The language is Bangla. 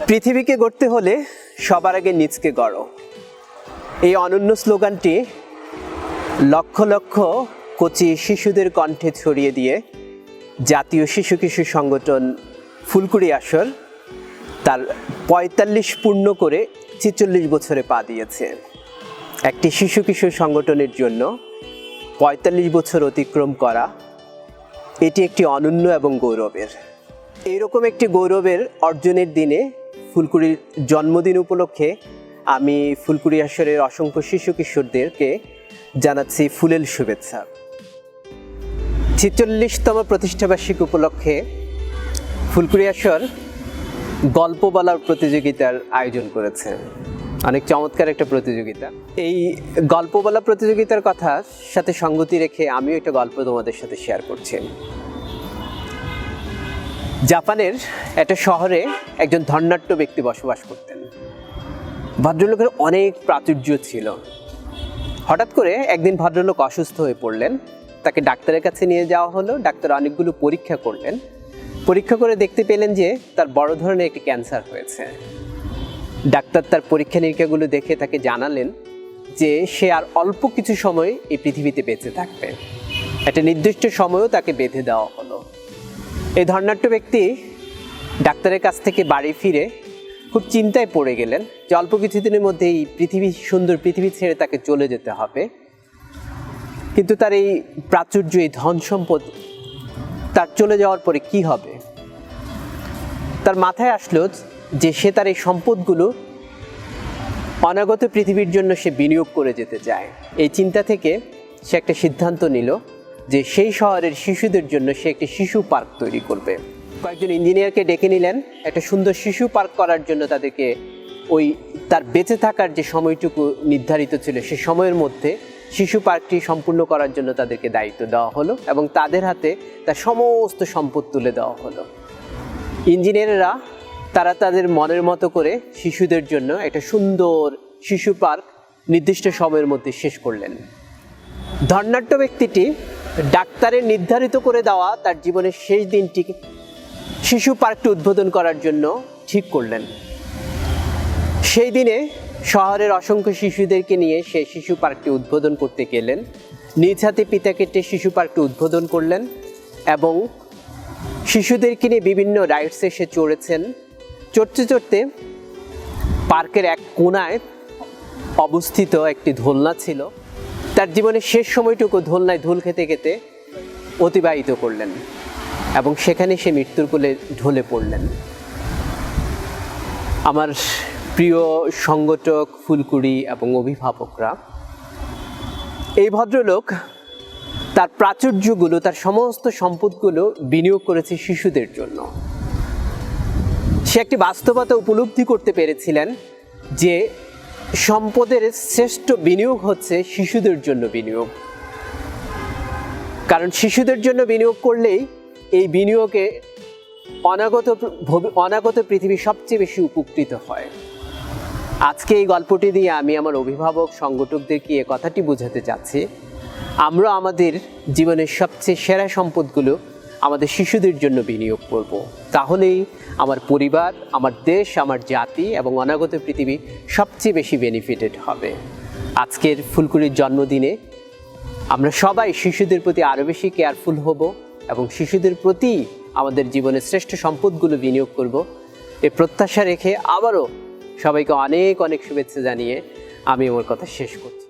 পৃথিবীকে গড়তে হলে সবার আগে নিজকে গড়ো। এই অনন্য স্লোগানটি লক্ষ লক্ষ কচি শিশুদের কণ্ঠে ছড়িয়ে দিয়ে জাতীয় শিশু কিশু সংগঠন ফুলকুড়ি আসর তার পঁয়তাল্লিশ পূর্ণ করে ছেচল্লিশ বছরে পা দিয়েছে। একটি শিশু কিশোর সংগঠনের জন্য পঁয়তাল্লিশ বছর অতিক্রম করা এটি একটি অনন্য এবং গৌরবের। এইরকম একটি গৌরবের অর্জনের দিনে ফুলকুড়ির জন্মদিন উপলক্ষে আমি ফুলকুড়ি আসরের অসংখ্য শিশু কিশোরদেরকে জানাচ্ছি ফুলেল শুভেচ্ছা। ছেচল্লিশতম প্রতিষ্ঠাবার্ষিকী উপলক্ষে ফুলকুড়ি আসর গল্প বলার প্রতিযোগিতার আয়োজন করেছে। অনেক চমৎকার একটা প্রতিযোগিতা। এই গল্প বলা প্রতিযোগিতার কথা সাথে সঙ্গতি রেখে আমিও একটা গল্প তোমাদের সাথে শেয়ার করছি। জাপানের একটা শহরে একজন ধর্নাট্য ব্যক্তি বসবাস করতেন। ভদ্রলোকের অনেক প্রাচুর্য ছিল। হঠাৎ করে একদিন ভদ্রলোক অসুস্থ হয়ে পড়লেন। তাকে ডাক্তারের কাছে নিয়ে যাওয়া হলো। ডাক্তার অনেকগুলো পরীক্ষা করলেন। পরীক্ষা করে দেখতে পেলেন যে তার বড় ধরনের একটি ক্যান্সার হয়েছে। ডাক্তার তার পরীক্ষা নিরীক্ষাগুলো দেখে তাকে জানালেন যে সে আর অল্প কিছু সময় এই পৃথিবীতে বেঁচে থাকবে। একটা নির্দিষ্ট সময়ও তাকে বেঁধে দেওয়া হলো। এই ধর্নাট্য ব্যক্তি ডাক্তারের কাছ থেকে বাড়ি ফিরে খুব চিন্তায় পড়ে গেলেন যে অল্প কিছুদিনের মধ্যে এই পৃথিবী, সুন্দর পৃথিবী ছেড়ে তাকে চলে যেতে হবে। কিন্তু তার এই প্রাচুর্য, এই ধন সম্পদ তার চলে যাওয়ার পরে কি হবে? তার মাথায় আসলো যে সে তার এই সম্পদগুলো অনাগত পৃথিবীর জন্য সে বিনিয়োগ করে যেতে চায়। এই চিন্তা থেকে সে একটা সিদ্ধান্ত নিল। যে সেই শহরের শিশুদের জন্য সে একটি শিশু পার্ক তৈরি করবে। কয়েকজন ইঞ্জিনিয়ারকে ডেকে নিলেন। একটা সুন্দর শিশু পার্ক করার জন্য তাদেরকে ওই তার বেঁচে থাকার যে সময়টুকু নির্ধারিত ছিল, সে সময়ের মধ্যে শিশু পার্কটি সম্পূর্ণ করার জন্য তাদেরকে দায়িত্ব দেওয়া হলো এবং তাদের হাতে তার সমস্ত সম্পদ তুলে দেওয়া হলো। ইঞ্জিনিয়াররা, তারা তাদের মনের মতো করে শিশুদের জন্য একটা সুন্দর শিশু পার্ক নির্দিষ্ট সময়ের মধ্যে শেষ করলেন। ধর্নাট্য ব্যক্তিটি ডাক্তারের নির্ধারিত করে দেওয়া তার জীবনের শেষ দিনটি শিশু পার্কটি উদ্বোধন করার জন্য ঠিক করলেন। সেই দিনে শহরের অসংখ্য শিশুদেরকে নিয়ে সে শিশু পার্কটি উদ্বোধন করতে গেলেন। নিজ হাতে পিতা কেটে শিশু পার্কটি উদ্বোধন করলেন এবং শিশুদেরকে নিয়ে বিভিন্ন রাইডসে সে চড়েছেন। চড়তে চড়তে পার্কের এক কোনায় অবস্থিত একটি দোলনা ছিল। তার জীবনের শেষ সময়টুকু দোলনায় ধুল খেতে খেতে অতিবাহিত করলেন এবং সেখানে সে মৃত্যুর কোলে ঢলে পড়লেন। আমার প্রিয় সংগঠক, ফুলকুড়ি এবং অভিভাবকরা, এই ভদ্রলোক তার প্রাচুর্যগুলো, তার সমস্ত সম্পদগুলো বিনিয়োগ করেছে শিশুদের জন্য। সে একটি বাস্তবতা উপলব্ধি করতে পেরেছিলেন যে সম্পদের শ্রেষ্ঠ বিনিয়োগ হচ্ছে শিশুদের জন্য বিনিয়োগ। কারণ শিশুদের জন্য বিনিয়োগ করলেই এই বিনিয়োগে অনাগত অনাগত পৃথিবী সবচেয়ে বেশি উপকৃত হয়। আজকে এই গল্পটি দিয়ে আমি আমার অভিভাবক সংগঠকদেরকে এ কথাটি বোঝাতে চাচ্ছি? আমরা আমাদের জীবনের সবচেয়ে সেরা সম্পদগুলো আমাদের শিশুদের জন্য বিনিয়োগ করব। তাহলেই আমার পরিবার, আমার দেশ, আমার জাতি এবং অনাগত পৃথিবী সবচেয়ে বেশি বেনিফিটেড হবে। আজকের ফুলকুড়ির জন্মদিনে আমরা সবাই শিশুদের প্রতি আরও বেশি কেয়ারফুল হব এবং শিশুদের প্রতি আমাদের জীবনের শ্রেষ্ঠ সম্পদগুলো বিনিয়োগ করব। এই প্রত্যাশা রেখে আবারও সবাইকে অনেক অনেক শুভেচ্ছা জানিয়ে আমি আমার কথা শেষ করছি।